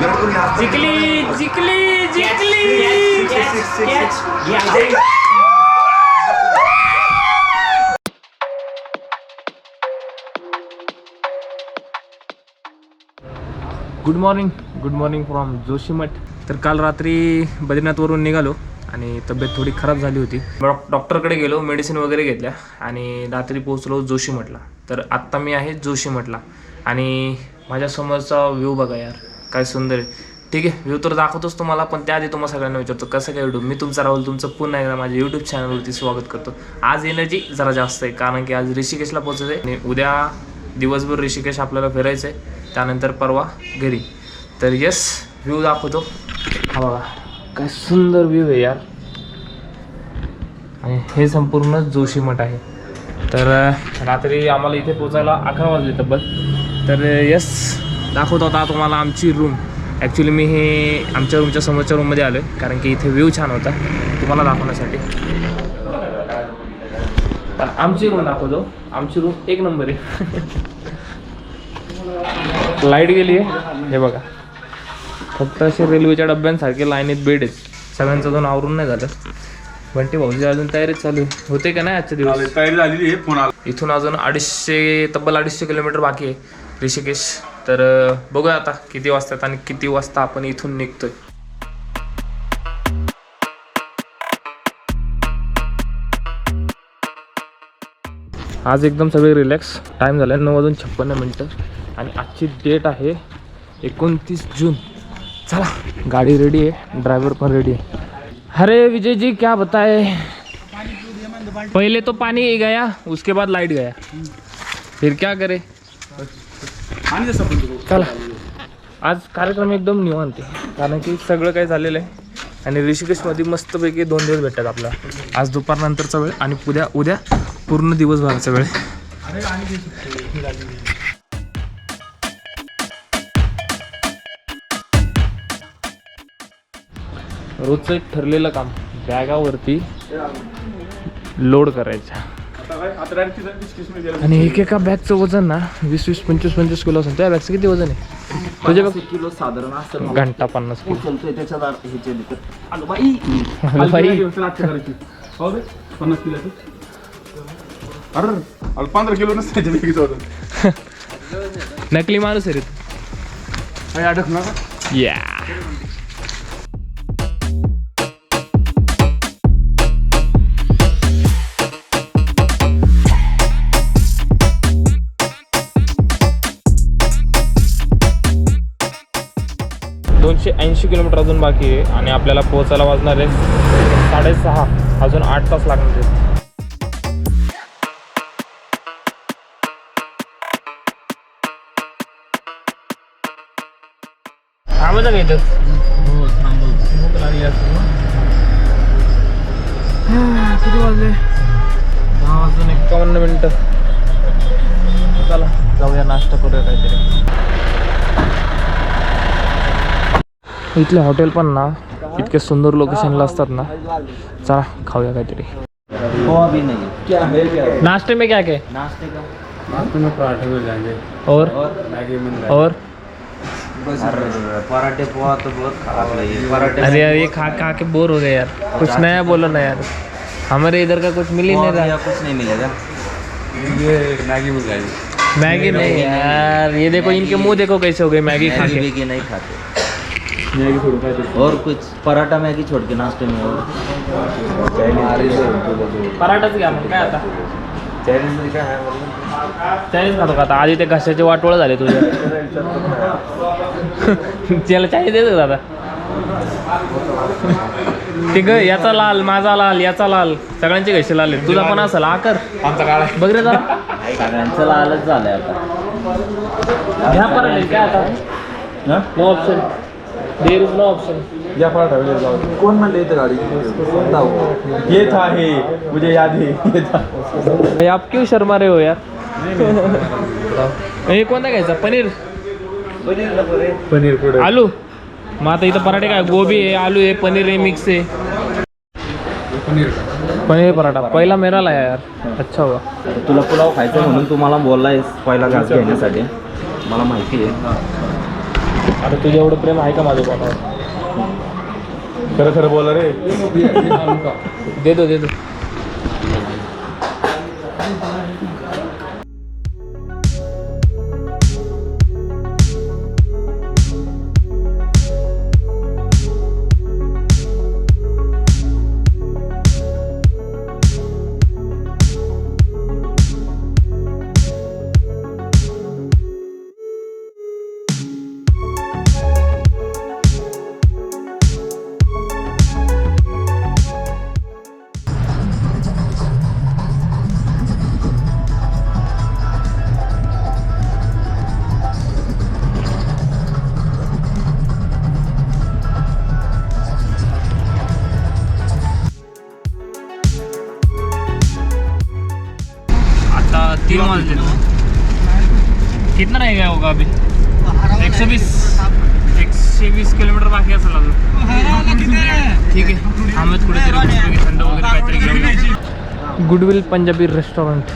जिंकली जिंकली जिंकली good morning good morning from Joshimath तर काल रात्री बद्रीनाथवरून निघालो आणि तब्येत थोडी खराब झाली होती. डॉक्टरकडे गेलो मेडिसिन वगैरे घेतल्या आणि रात्री पोहोचलो जोशीमठला तर आत्ता मी आहे जोशीमठला आणि माझ्यासमोरचा व्ह्यू बघा यार. काय सुंदर आहे. ठीक आहे व्ह्यू तर दाखवतोच तुम्हाला पण त्याआधी तुम्हाला सगळ्यांना विचारतो कसं काय व्हिडिओ मी तुमचा राहुल तुमचं पुन्हा एकदा माझ्या यूट्यूब चॅनलवरती स्वागत करतो. आज एनर्जी जरा जास्त आहे कारण की आज ऋषिकेशला पोहोचायचं आहे आणि उद्या दिवसभर ऋषिकेश आपल्याला फिरायचं आहे त्यानंतर परवा घरी. तर यस व्ह्यू दाखवतो. हा बघा काय सुंदर व्ह्यू आहे यार. आणि हे संपूर्ण जोशीमठ आहे. तर रात्री आम्हाला इथे पोचायला अकरा वाजले तब्बल. तर यस दाखवतो आता तुम्हाला आमची रूम ॲक्च्युली मी हे आमच्या रूमच्या समोरच्या रूममध्ये आलो आहे कारण की इथे व्ह्यू छान होता. तुम्हाला दाखवण्यासाठी. आमची रूम दाखवतो. आमची रूम एक नंबर आहे. लाइट गेली आहे. हे बघा. फक्त असे रेल्वेच्या डब्यांसारखे लाईनीत बेड आहेत. सगळ्यांचं अजून आवरून नाही झालं. बंटी भाऊजी अजून तयारीच चालू होते का नाही आजचे दिवस? तयारी झालेली आहे इथून अजून अडीचशे तब्बल अडीचशे किलोमीटर बाकी आहे. ऋषिकेश. तर बघूया आता किती वाजतात आणि किती वाजता आपण इथून निघतोय. आज एकदम सगळे रिलॅक्स टाईम झाला आहे नऊ वाजून छप्पन्न मिनटं. आणि आजची डेट आहे एकोणतीस जून. चला गाडी रेडी आहे ड्रायव्हर पण रेडी आहे. अरे विजय जी क्या बताए? पहले तो पानी गया उसके बाद लाइट गया. फिर क्या करे? आणि चला. आज कार्यक्रम एकदम निवांत आहे. कारण की सगळं काही झालेलं आहे. आणि ऋषिकेशमध्ये मस्तपैकी दोन दिवस भेटतात आपला. आज दुपारनंतरचा वेळ आणि उद्या उद्या पूर्ण दिवसभराचा वेळ. रोजचं एक ठरलेलं काम बॅगावरती लोड करायचं. आणि एक एका बॅगचं वजन ना वीस वीस पंचवीस पंचवीस किलो असेल त्या बॅगचं किती वजन आहे तुझ्या बघ किलो साधारण असतं घंटा पन्नास किलो उचलतोय त्याच्या दार ह्याच्या लिटर अगं बाई खाली बाई किती वाजता नाटकं करायची? हो रे? पन्नास किलोचं? अरे पंधरा किलो नसतं त्याच्या बॅगेचं वजन. नकली माणूस आहे रे अडक नका या दोनशे ऐंशी किलोमीटर अजून बाकी आहे आणि आपल्याला पोहोचायला वाजणार आहे साडेसहा अजून आठ तास लागणार आहेत. थांबायचं का इथं. भूक लागली असेल ना? हा, किती वाजले? दहा वाजून एक्कावन्न मिनिटं. चला जाऊया नाश्ता करूया काहीतरी. इथले हॉटेल पण ना इतके सुंदर लोकेशनला असतात ना. चला खाऊया काहीतरी. हो अभी नहीं क्या क्या नाश्ते में क्या क्या? है? नाश्ते का और? और? पराठे पोहा तो बहुत खराब लगे अरे यार ये खा खा के बोर हो गए यार। कुछ नया बोलो ना यार। हमारे इधर का कुछ मिल ही नहीं रहा कुछ नहीं मिलेगा मैगी मैगी नहीं यार ये देखो इनके मुँह देखो कैसे हो गए मैगी खा के। नहीं खाते। और कुछ? पराठा मैगी छोड़ के नाश्ते में और? पराठाच घ्या मग काय आता? चायनीज खातो का आता आधी ते घशाचे वाटोळ झाले तुझे. त्याला चायनीज देतो का आता? ते ग याचा लाल माझा लाल याचा लाल. सगळ्यांचे घसे लाल आहेत. तुझा पण असेल आकर आमचा काळ आहे. बघ रे जरा. सगळ्यांचं लालच झालंय आता. घ्या पराठे काय आता. No option there is no option या पराठा वगैरे जाऊ दे. कोण म्हणले इथं गाडी? ये था हे मुझे याद है ये था भाई आप क्यों शर्मा रहे हो यार? हे कोणता घ्यायचा? पनीर? पनीर पुढे. आलू? मग आता इथं पराठे काय? गोबी आहे आलू आहे पनीर आहे मिक्स आहे. पनीर. पनीर पराठा. पहिला मेराला आहे यार. अच्छा हुआ तुला पुलाव खायचा म्हणून तुम्हाला बोललाय पहिला घास घेण्यासाठी. मला माहिती आहे. आता तुझं एवढं प्रेम आहे का माझं कोणावर खरं खरं बोला रे. देतो देतो होगा अभी। एकशे वीस। एकशे वीस किलोमीटर बाकी असेल अजून। ठीक आहे आम्ही कुठेतरी थंड वगैरे काहीतरी घेऊन गुडविल पंजाबी रेस्टॉरंट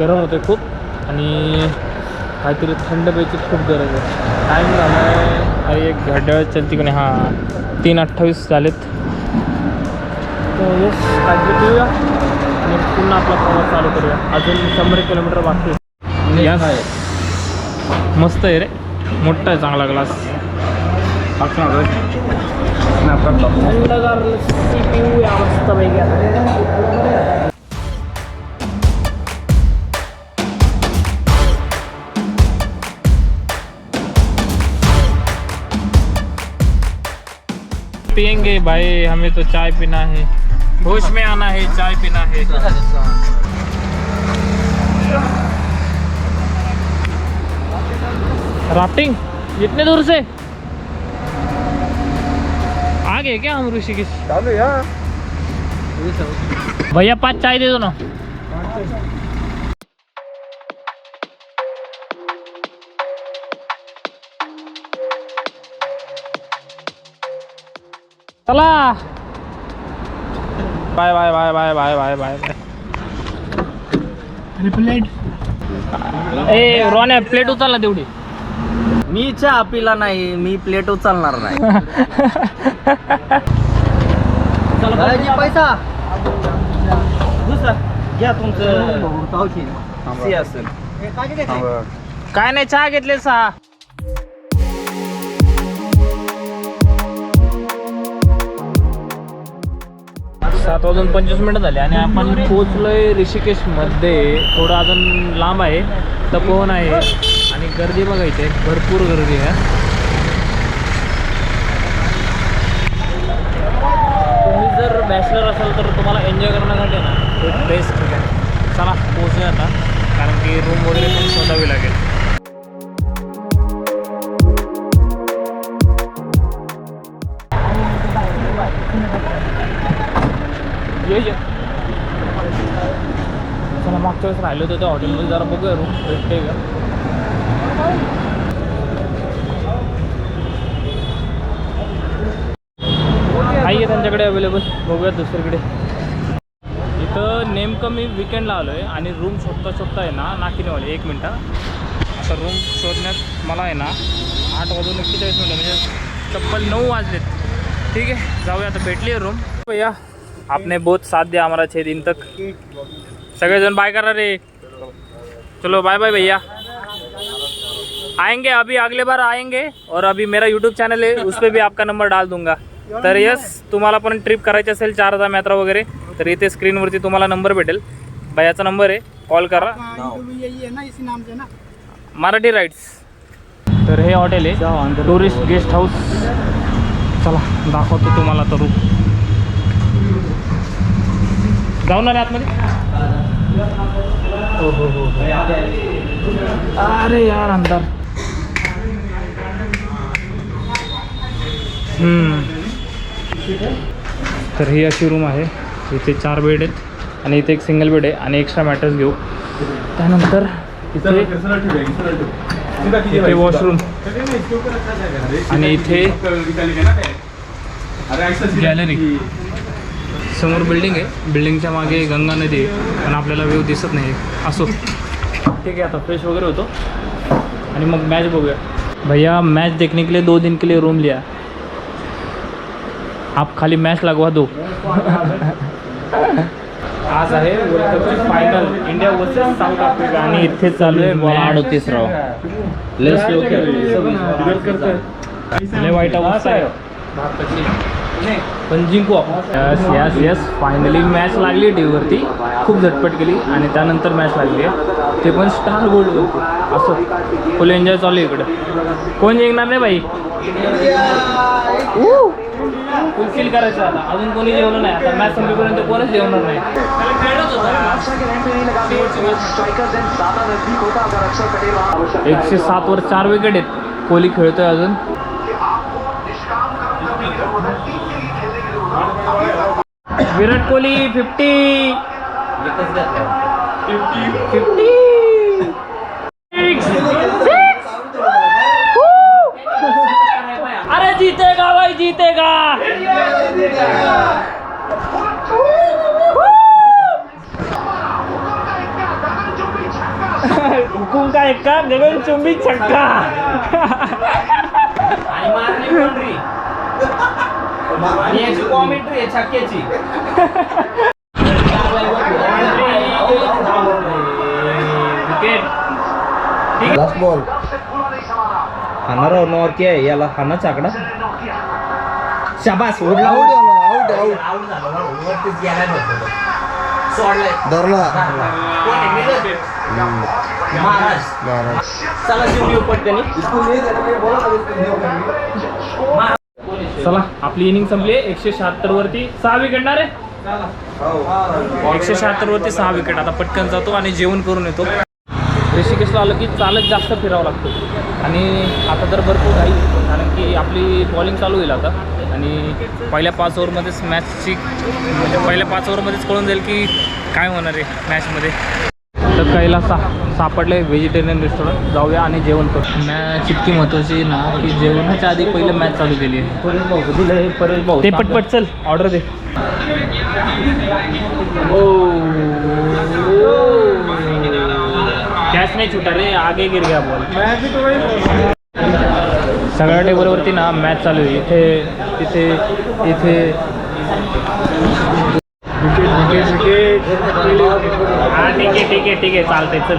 गरम होते खूप आणि काहीतरी थंड प्यायची खूप गरज आहे. टाईम झाला आहे एक घड्याळ चलती कोणी हां तीन अठ्ठावीस झालेत. तर येस काहीतरी पिऊया आणि पुन्हा आपला प्रवास चालू करूया. अजून शंभर किलोमीटर बाकी आहे. यस मस्त आहे रे. मोठा आहे चांगला ग्लास. पियेंगे भाई हमें तो चाय पीना है। होश में आना है चाय पीना है। राफ्टिंग इतने दूर से। आ गए क्या हम ऋषिकेश? चालू यार। भैया पाँच चाय दे दो ना। चला। Bye bye bye bye bye bye bye bye. Plate ए रोने प्लेट उचल ना तेवढी। मी चहा पिला नाही मी प्लेट उचलणार नाही. दादाजी, पैसा. दुसरा. घ्या तुमचं. सी असेल. काय नाही चहा घेतले सहा. सात वाजून पंचवीस मिनिटं झाले आणि आपण पोचलोय ऋषिकेशमध्ये. थोडं अजून लांब आहे तपोवन आहे? गर्दी बघा इथे भरपूर गर्दी आहे. तुम्ही जर बॅचलर असाल तर तुम्हाला एन्जॉय करण्यासाठी ना तो बेस्ट ठिकाण चला पोचूया आता कारण की रूम वगैरे पण शोधावी लागेल. ये ये. चला मागच्या वेळेस राहिलो होतो त्या हॉटेलमध्ये जरा बघूया रूम भेटते का? आहे त्यांच्याकडे अवेलेबल बघूया दुसरीकडे. इथं नेमकं मी विकेंडला आलो आहे आणि रूम शोधता शोधता आहे ना नाकिनेवाले एक मिनटं. आता रूम शोधण्यात मला आहे ना आठ वाजून एक्केचाळीस मिनटं म्हणजे चप्पल नऊ वाजलेत. ठीक है जाऊया आता. भेटली है रूम भैया आपने बहुत साथ दिया हमारा छः दिन तक. सगळेजण बाय करा रे. चलो बाय बाय भैया. आएंगे अभी अगले बार आएंगे और अभी मेरा यूट्यूब चॅनल आहे उस पर भी आपका नंबर डाल दूंगा। तर यस तुम्हाला पण ट्रिप करायची असेल चार हजार मॅत्रा वगैरे तर इथे स्क्रीनवरती तुम्हाला नंबर भेटेल. भयाचा नंबर आहे कॉल करा. मराठी राईट्स तर हे हॉटेल आहे टुरिस्ट गेस्ट हाऊस चला दाखवतो तुम्हाला तर रूम जाऊ ना आतमध्ये? हो, हो हो हो अरे यार अंदर तर ही अशी रूम आहे. इथे चार बेड आहेत आणि इथे एक सिंगल बेड आहे आणि एक्स्ट्रा मॅटर्स घेऊ. त्यानंतर इथे वॉशरूम आणि इथे गॅलरी समोर बिल्डिंग आहे. बिल्डिंगच्या मागे गंगा नदी आहे. पण आपल्याला व्ह्यू दिसत नाही. असो. ठीक आहे आता फ्रेश वगैरे होतो. आणि मग मॅच बघूया. भैया मैच देखने के लिए दो दिन के लिए रूम लिया. आप खाली मॅच लगवा दो। आज आहे world कपची final India versus South Africa आणि इथे चालू आहे match. अडतीस राव. लय स्लो लय वाईट अवस्था आहे. पण जिंकू yes yes yes finally match लागली टी व्हीवरती खूप झटपट गेली आणि त्यानंतर मॅच लागली आहे. ते पण स्टार गोल्डवरती असं. फुल एन्जॉय चालू आहे इकडं. कोण जिंकणार नाही बाई? फुलफिल करायचं आता. अजून कोणी जेवलं नाही. आता मॅच संपेपर्यंत कोणच जेवणार नाही. एकशे सात वर चार विकेट आहेत. कोहली खेळतोय अजून. विराट कोहली फिफ्टी फिफ्टी अरे जीतेगा। हुकुम का एका गगन चुंबी छक्का. आणि मारली बाउंड्री आणि याची कॉमेंट्री आहे छक्क्याची. विकेट लास्ट बॉल हाना राव नॉर आहे याला हाना चाकडा शाबास ओढला आउट आउट आउट धरला. महाराज. चला जीव पटकनी. चला आपली इनिंग संपली. एकशे शहात्तर वरती सहा विकेट ना रे? एकशे शहात्तर वरती सहा विकेट. आता पटकन जातो आणि जेवण करून येतो. ऋषिकेशला आलं की चालत जास्त फिरावं लागतं. आणि आता तर भरपूर घाई कारण की आपली बॉलिंग चालू होईल आता. आणि पहिल्या पाच ओव्हरमध्येच मॅचची म्हणजे पहिल्या पाच ओव्हरमध्येच कळून जाईल की काय होणार आहे मॅचमध्ये. तर कैला सा सापडले व्हेजिटेरियन रेस्टॉरंट जाऊया आणि जेवण करू. मॅच इतकी महत्त्वाची ना की जेवणाच्या आधी पहिलं मॅच चालू केली आहे. ते पटपट चल ऑर्डर दे. कॅच नाही छुटा रे आगे गिर गया बॉल सगळ्या टेबलवरती ना मैच चालू आहे. इथे तिथे इथे. हा ठीक है ठीक है ठीक है चालतंय चल.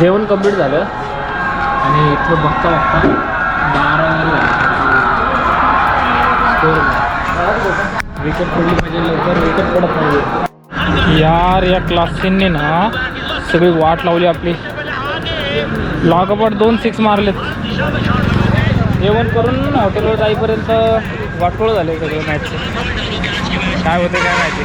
जेवण कंप्लीट झालं. आणि इथं बघता बघता बारा विकेट पडली पाहिजे लवकर विकेट पडत नाही. यार या क्लासिनने ना सगळी वाट लावली आपली. लागोपाठ दोन सिक्स मारलेत. जेवण करून हॉटेलवर जाईपर्यंत वाटोळ झाले सगळं मॅचचे काय होते काय माहिती.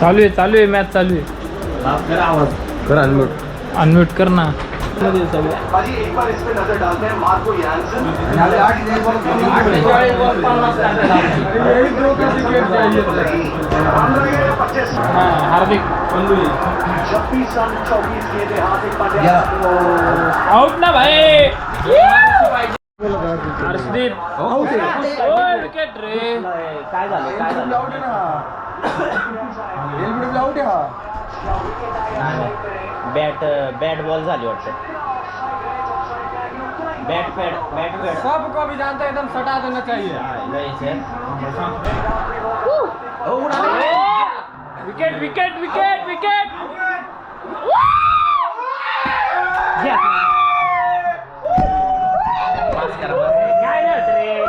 चालू आहे चालू आहे मॅच चालू आहे. कर अनम्यूट अनम्यूट कर ना. हा, हार्दिक. आउट ना भाई. हर्षदीप. विकेट रे. काय झालं? काय झालं बॅट बॅट बॉल झाली वाटतं. बॅट पॅड बॅट पॅड सबको भी जानता है एकदम सटा देना चाहिए। विकेट विकेट विकेट विकेट काय नाही होत रे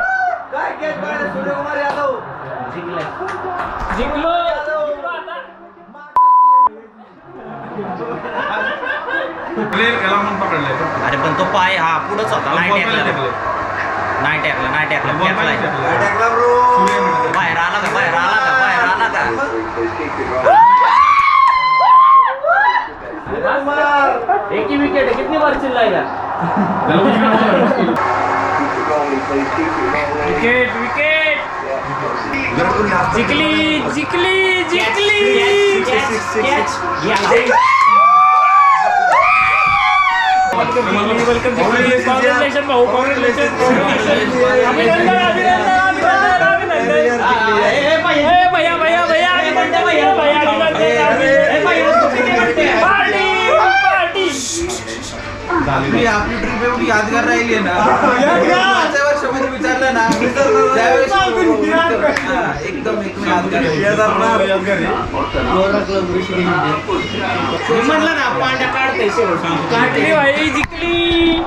जिंकलो. याला म्हणून पकडलाय अरे पण तो पाय हा पुढंच होता. नाही टाकला. नाही टाकला नाही टाकला. फेकलाय. बाहेर आला का? बाहेर आला का? बाहेर राणा का? एक ही विकेट कितनी बार चिल्लाएगा विकेट विकेट जिंकली जिंकली जिंकली! वेलकम कॉंग्रॅच्युलेशन भाऊ आपली ट्रिप एवढी यादगार राहिली आहे ना. विचारलं ना त्यावेळेस हा, एकदम एकदम यादगार मी म्हणलं ना पांड्या काढते काढली भाई जिंकली.